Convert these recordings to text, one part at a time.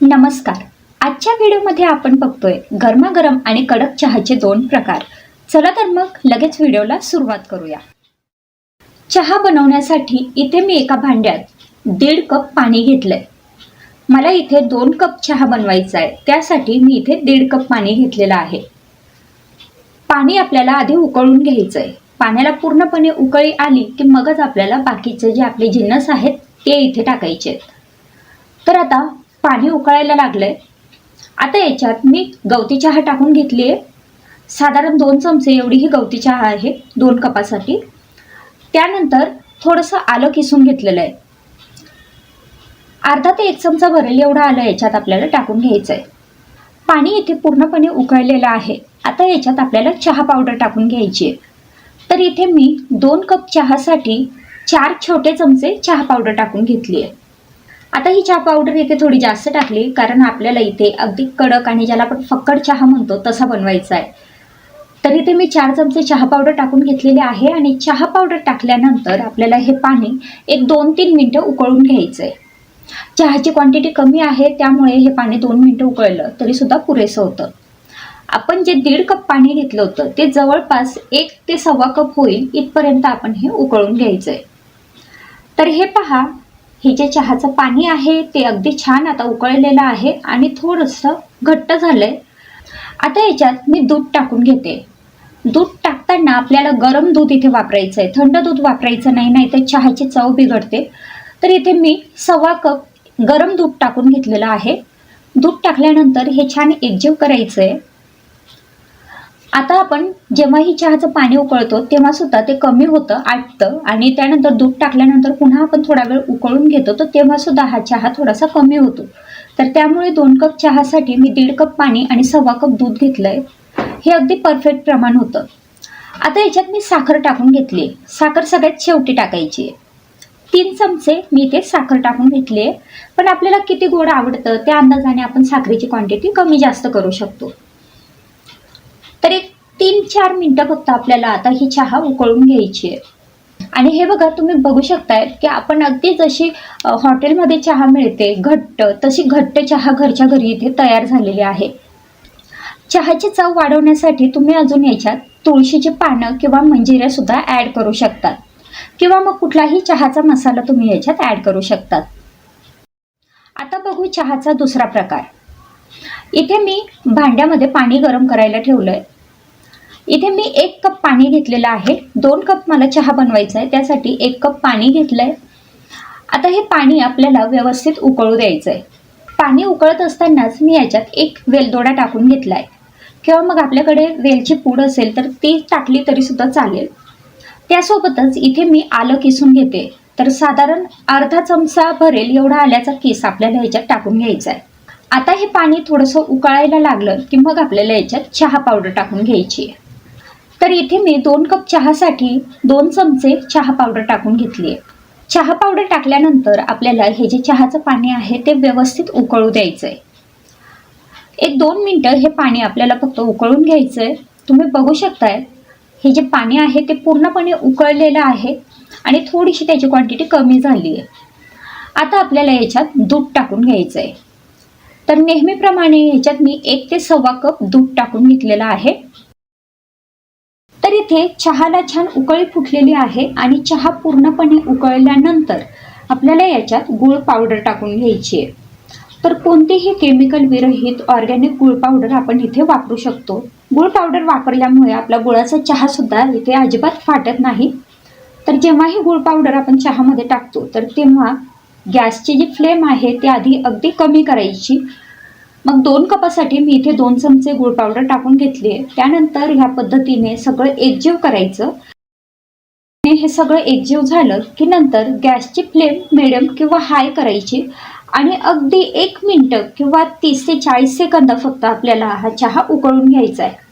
नमस्कार. आजच्या व्हिडिओमध्ये आपण बघतोय गरमागरम आणि कडक चहाचे दोन प्रकार. चला तर मग लगेच व्हिडिओला सुरुवात करूया. चहा बनवण्यासाठी इथे मी एका भांड्यात दीड कप पाणी घेतलंय. मला इथे दोन कप चहा बनवायचा आहे त्यासाठी मी इथे दीड कप पाणी घेतलेलं आहे. पाणी आपल्याला आधी उकळून घ्यायचं आहे पाण्याला पूर्णपणे उकळी आली की मगच आपल्याला बाकीचे जे आपले जिन्नस आहेत ते इथे टाकायचे आहेत तर आता पाणी उकळायला लागलंय. आता याच्यात मी गवती चहा टाकून घेतली आहे. साधारण दोन चमचे एवढी ही गवती चहा आहे दोन कपासाठी. त्यानंतर थोडंसं आलं किसून घेतलेलं आहे. अर्धा ते एक चमचा भरेल एवढं आलं याच्यात आपल्याला टाकून घ्यायचं आहे पाणी इथे पूर्णपणे उकळलेलं आहे. आता याच्यात आपल्याला चहा पावडर टाकून घ्यायची आहे. तर इथे मी दोन कप चहासाठी चार छोटे चमचे चहा पावडर टाकून घेतली आहे. आता ही चहा पावडर इथे थोडी जास्त टाकली कारण आपल्याला इथे अगदी कडक आणि ज्याला आपण फक्कड चहा म्हणतो तसा बनवायचा आहे. तर इथे मी चार चमचे चहा पावडर टाकून घेतलेले आहे आणि चहा पावडर टाकल्यानंतर आपल्याला हे पाणी एक दोन तीन मिनटं उकळून घ्यायचं आहे. चहाची क्वांटिटी कमी आहे त्यामुळे हे पाणी दोन मिनटं उकळलं तरीसुद्धा पुरेसं होतं. आपण जे दीड कप पाणी घेतलं होतं ते जवळपास एक ते सव्वा कप होईल इथपर्यंत आपण हे उकळून घ्यायचं आहे. तर हे पहा हे जे चहाचं पाणी आहे ते अगदी छान आता उकळलेलं आहे आणि थोडंसं घट्ट झालंय. आता याच्यात मी दूध टाकून घेते. दूध टाकताना आपल्याला गरम दूध इथे वापरायचं आहे थंड दूध वापरायचं नाही नाही तर चहाची चव बिघडते. तर इथे मी सव्वा कप गरम दूध टाकून घेतलेलं आहे. दूध टाकल्यानंतर हे छान एकजीव करायचं आहे आता आपण जेव्हा ही चहाचं पाणी उकळतो तेव्हा सुद्धा ते कमी होतं आटतं आणि त्यानंतर दूध टाकल्यानंतर पुन्हा आपण थोडा वेळ उकळून घेतो तर तेव्हा सुद्धा हा चहा थोडासा कमी होतो. तर त्यामुळे दोन कप चहासाठी मी दीड कप पाणी आणि सव्वा कप दूध घेतलंय. हे अगदी परफेक्ट प्रमाण होतं. आता याच्यात मी साखर टाकून घेतली. साखर सगळ्यात शेवटी टाकायची आहे. तीन चमचे मी इथे साखर टाकून घेतली आहे. पण आपल्याला किती गोड आवडतं त्या अंदाजाने आपण साखरेची क्वांटिटी कमी जास्त करू शकतो. तीन चार मिनटं फक्त आपल्याला आता ही चहा उकळून घ्यायची आहे. आणि हे बघा तुम्ही बघू शकताय की आपण अगदी जशी हॉटेलमध्ये चहा मिळते घट्ट तशी घट्ट चहा घरच्या घरी इथे तयार झालेली आहे. चहाची चव वाढवण्यासाठी तुम्ही अजून याच्यात तुळशीची पानं किंवा मंजिऱ्या सुद्धा ॲड करू शकतात किंवा मग कुठलाही चहाचा मसाला तुम्ही याच्यात ॲड करू शकतात आता बघू चहाचा दुसरा प्रकार. इथे मी भांड्यामध्ये पाणी गरम करायला ठेवलंय. इथे मी एक कप पाणी घेतलेलं आहे. दोन कप मला चहा बनवायचा आहे त्यासाठी एक कप पाणी घेतलंय. आता हे पाणी आपल्याला व्यवस्थित उकळू द्यायचं आहे पाणी उकळत असतानाच मी याच्यात एक वेलदोडा टाकून घेतलाय. किंवा मग आपल्याकडे वेलची पूड असेल तर ती टाकली तरी सुद्धा चालेल. त्यासोबतच इथे मी आलं किसून घेते. तर साधारण अर्धा चमचा भरेल एवढा आल्याचा किस आपल्याला ह्याच्यात टाकून घ्यायचा आहे आता हे पाणी थोडंसं उकळायला लागलं की मग आपल्याला याच्यात चहा पावडर टाकून घ्यायची आहे. तर इथे मी दोन कप चहासाठी दोन चमचे चहा पावडर टाकून घेतली आहे चहा पावडर टाकल्यानंतर आपल्याला हे जे चहाचं पाणी आहे ते व्यवस्थित उकळू द्यायचं आहे एक दोन मिनटं हे पाणी आपल्याला फक्त उकळून घ्यायचं आहे तुम्ही बघू शकताय हे जे पाणी आहे ते पूर्णपणे उकळलेलं आहे आणि थोडीशी त्याची क्वांटिटी कमी झाली आहे आता आपल्याला याच्यात दूध टाकून घ्यायचं आहे तर नेहमीप्रमाणे ह्याच्यात मी एक ते सव्वा कप दूध टाकून घेतलेलं आहे. तर इथे चहाला छान उकळी फुटलेली आहे आणि चहा पूर्णपणे उकळल्यानंतर आपल्याला याच्यात गुळ पावडर टाकून घ्यायची आहे. तर कोणतेही केमिकल विरहित ऑर्गॅनिक गुळ पावडर आपण इथे वापरू शकतो. गुळ पावडर वापरल्यामुळे आपला गुळाचा चहा सुद्धा इथे अजिबात फाटत नाही. तर जेव्हाही गुळ पावडर आपण चहामध्ये टाकतो तर तेव्हा गॅसची जी फ्लेम आहे ती आधी अगदी कमी करायची मग दोन कपासाठी मी इथे दोन चमचे गुळ पावडर टाकून घेतली आहे त्यानंतर ह्या पद्धतीने सगळं एकजीव करायचं. हे सगळं एकजीव झालं की नंतर गॅसची फ्लेम मिडियम किंवा हाय करायची. आणि अगदी एक मिनटं किंवा तीस ते चाळीस सेकंद फक्त आपल्याला हा चहा उकळून घ्यायचा आहे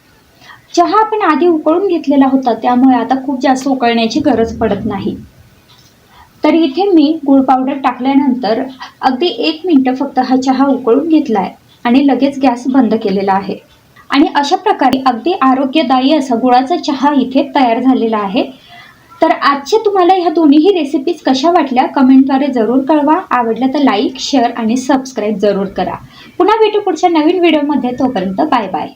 चहा आपण आधी उकळून घेतलेला होता त्यामुळे आता खूप जास्त उकळण्याची गरज पडत नाही. तर इथे मी गुळ पावडर टाकल्यानंतर अगदी एक मिनटं फक्त हा चहा उकळून घेतला आहे आणि लगेच गॅस बंद केलेला आहे. आणि अशा प्रकारे अगदी आरोग्यदायी असा गुळाचा चहा इथे तयार झालेला आहे. तर आजच्या तुम्हाला ह्या दोन्हीही रेसिपीज कशा वाटल्या कमेंटद्वारे जरूर कळवा. आवडलं तर लाईक शेअर आणि सबस्क्राईब जरूर करा. पुन्हा भेटू पुढच्या नवीन व्हिडिओमध्ये तोपर्यंत बाय बाय